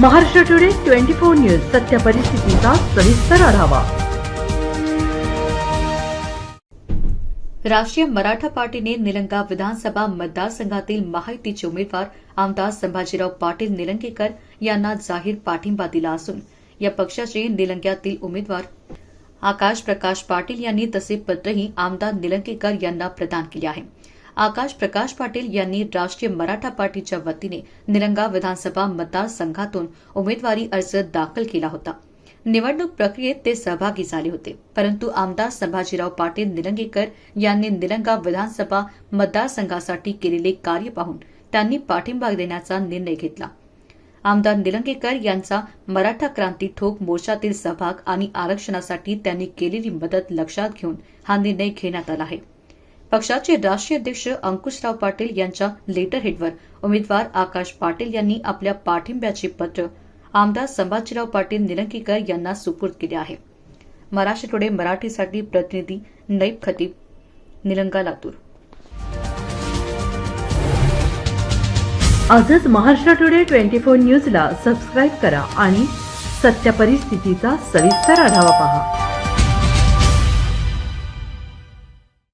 Maharashtra today twenty four news सत्य परिस्थितीचा सविस्तर आढावा. राष्ट्रीय मराठा पार्टीने निलंगा विधानसभा मतदारसंघातील महायुतीचे उमेदवार आमदार संभाजीराव पाटील निलंगेकर यांना जाहीर पाठिंबा दिला असून या पक्षाचे निलंग्यातील उमेदवार आकाश प्रकाश पाटील यांनी तसे पत्रही आमदार निलंगेकर यांना प्रदान केले आहे. आकाश प्रकाश पाटील यांनी राष्ट्रीय मराठा पार्टीच्या वतीने निलंगा विधानसभा मतदारसंघातून उमेदवारी अर्ज दाखल केला होता. निवडणूक प्रक्रियेत ते सहभागी झाले होते परंतु आमदार संभाजीराव पाटील निलंगेकर यांनी निलंगा विधानसभा मतदारसंघासाठी केलेले कार्य पाहून त्यांनी पाठिंबा देण्याचा निर्णय घेतला. आमदार निलंगेकर यांचा मराठा क्रांती ठोक मोर्चातील सहभाग आणि आरक्षणासाठी त्यांनी केलेली मदत लक्षात घेऊन हा निर्णय घेण्यात आला आहे. पक्षाचे राष्ट्रीय अध्यक्ष अंकुशराव पाटील यांच्या लेटरहेडवर उमेदवार आकाश पाटील यांनी आपल्या पाठिंब्याचे पत्र आमदार संभाजीराव पाटील निलंगेकर यांना सुपूर्द केले आहे. महाराष्ट्र टुडे मराठीसाठी प्रतिनिधी नैब खतीब निलंगा लातूर. आजच महाराष्ट्र टुडे ट्वेंटी फोर न्यूजला सबस्क्राईब करा आणि सत्य परिस्थितीचा सविस्तर आढावा पहा.